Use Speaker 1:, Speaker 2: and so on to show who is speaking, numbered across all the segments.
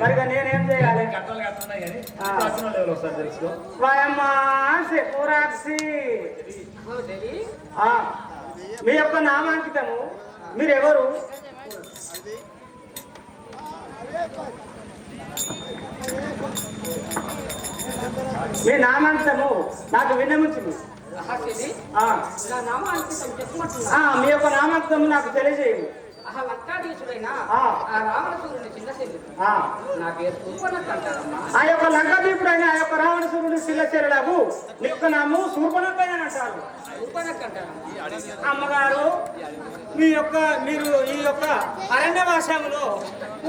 Speaker 1: మరి ఇక నేనేం చేయాలి? ఆ, మీ యొక్క నామాంకితము మీరెవరు? మీ నామాంకితము నాకు విన్నమించింది
Speaker 2: మహాశివి
Speaker 1: ఆ,
Speaker 2: నా నామాంకితం చెప్పమంటున్నా.
Speaker 1: ఆ, మీ యొక్క నామాంకితము నాకు తెలియజేయు
Speaker 2: ఆహా లంకాధీశుడైన
Speaker 1: ఆ.
Speaker 2: ఆ రావణసూరుని చిన్న శరీరం
Speaker 1: ఆ,
Speaker 2: నా పేరు సూపనత్ అంటారమ్మా
Speaker 1: ఆ యొక్క లంకాదీపుడైన ఆ యొక్క రావణసురుడు శిల్లచెరలాగు నీ యొక్క నాము శూర్పణకైన అంటారు అమ్మగారు మీ యొక్క మీరు ఈ యొక్క అరణ్యవాసంలో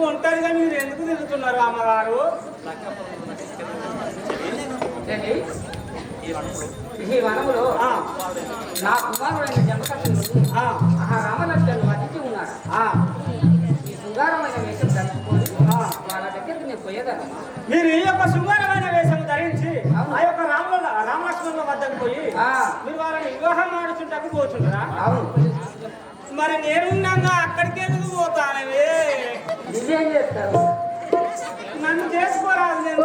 Speaker 1: ఒంటరిగా మీరు ఎందుకు తిరుగుతున్నారు అమ్మగారు?
Speaker 2: ఏంటి? ఈ వనములో.
Speaker 1: ఆ,
Speaker 2: నా కుమారుడైన జమకర్షుడు
Speaker 1: ఆ,
Speaker 2: ఆ
Speaker 1: మీరు ఈ యొక్క శృంగారమైన వేషం ధరించి ఆ యొక్క రాముల రామలక్ష్మణుల వద్దకు పోయి. మీరు వారిని వివాహం ఆడుచుంటకు
Speaker 2: అవును.
Speaker 1: మరి నేనున్నాగా అక్కడికి ఎందుకు పోతానవే? నన్ను చేసుకోరాదు నేను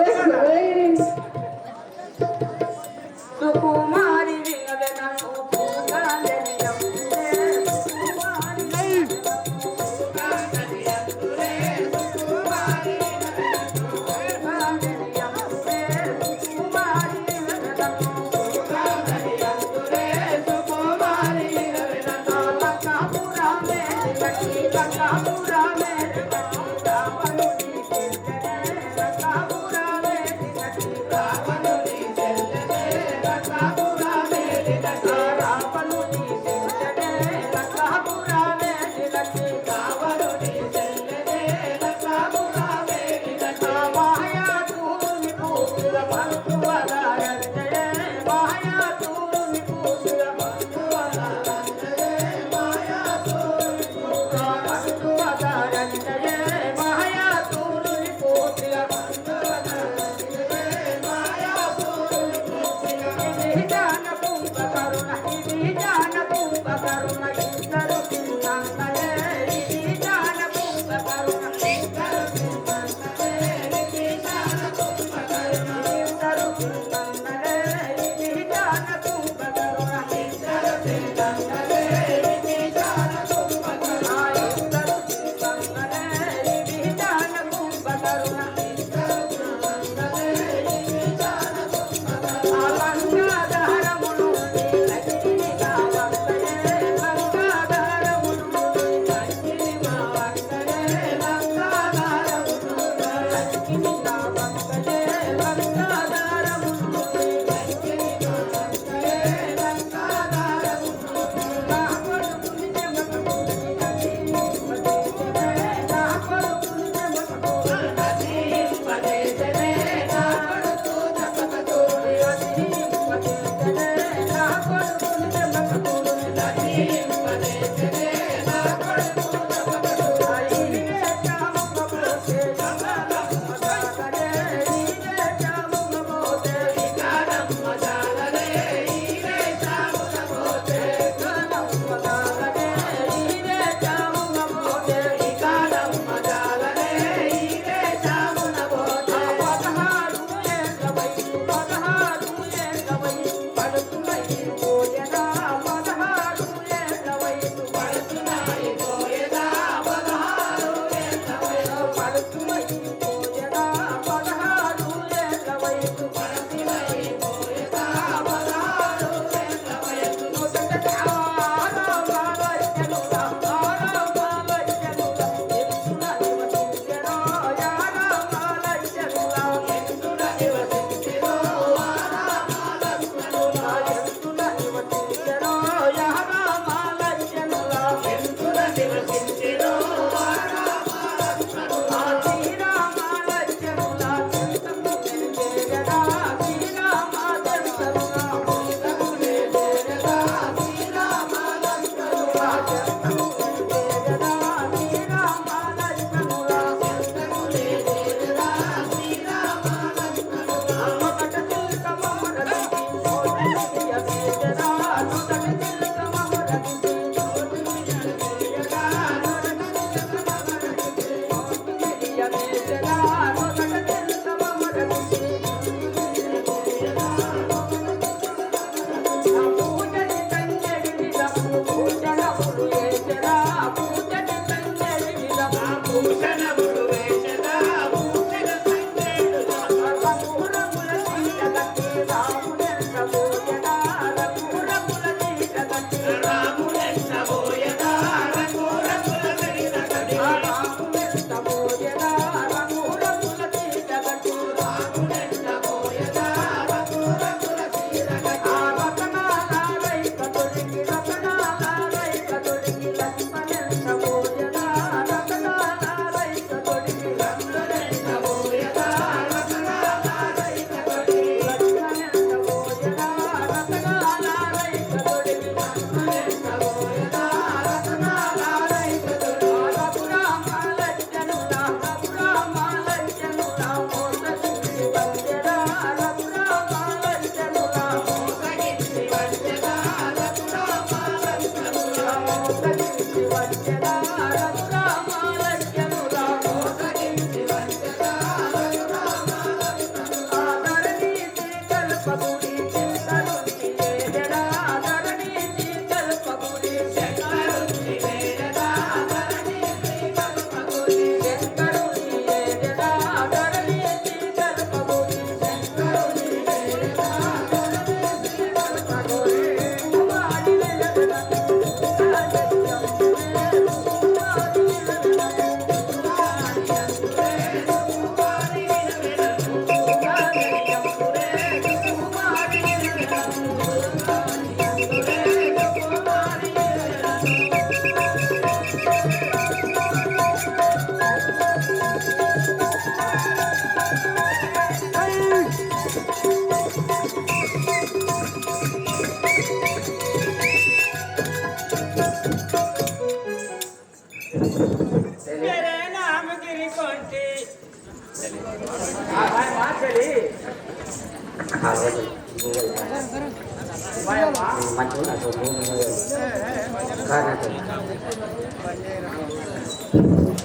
Speaker 2: కొంటి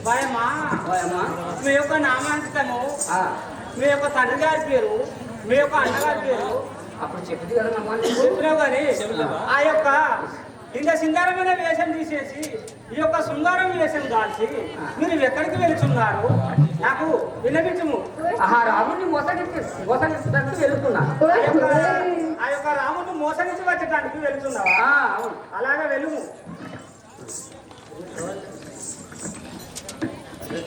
Speaker 2: భయమా? మీ యొక్క నామాంకితము మీ యొక్క తండ్రి గారి పేరు మీ యొక్క అన్నగారి పేరు
Speaker 1: అప్పుడు చెప్పింది కదా
Speaker 2: చెప్పినావు కానీ ఆ యొక్క ఇంకా సింగారమైన వేషం తీసేసి ఈ యొక్క శృంగారం వేషం దాల్చి మీరు ఎక్కడికి వెళుతున్నారు? నాకు వినపించము.
Speaker 1: ఆహా రాముడిని మోసగించి మోసగించడానికి వెళ్తున్నా.
Speaker 2: ఆ యొక్క ఆ యొక్క రాముడు మోసగించి వచ్చడానికి వెళుతున్నావా?
Speaker 1: ఆ, అవును.
Speaker 2: అలాగే వెలుము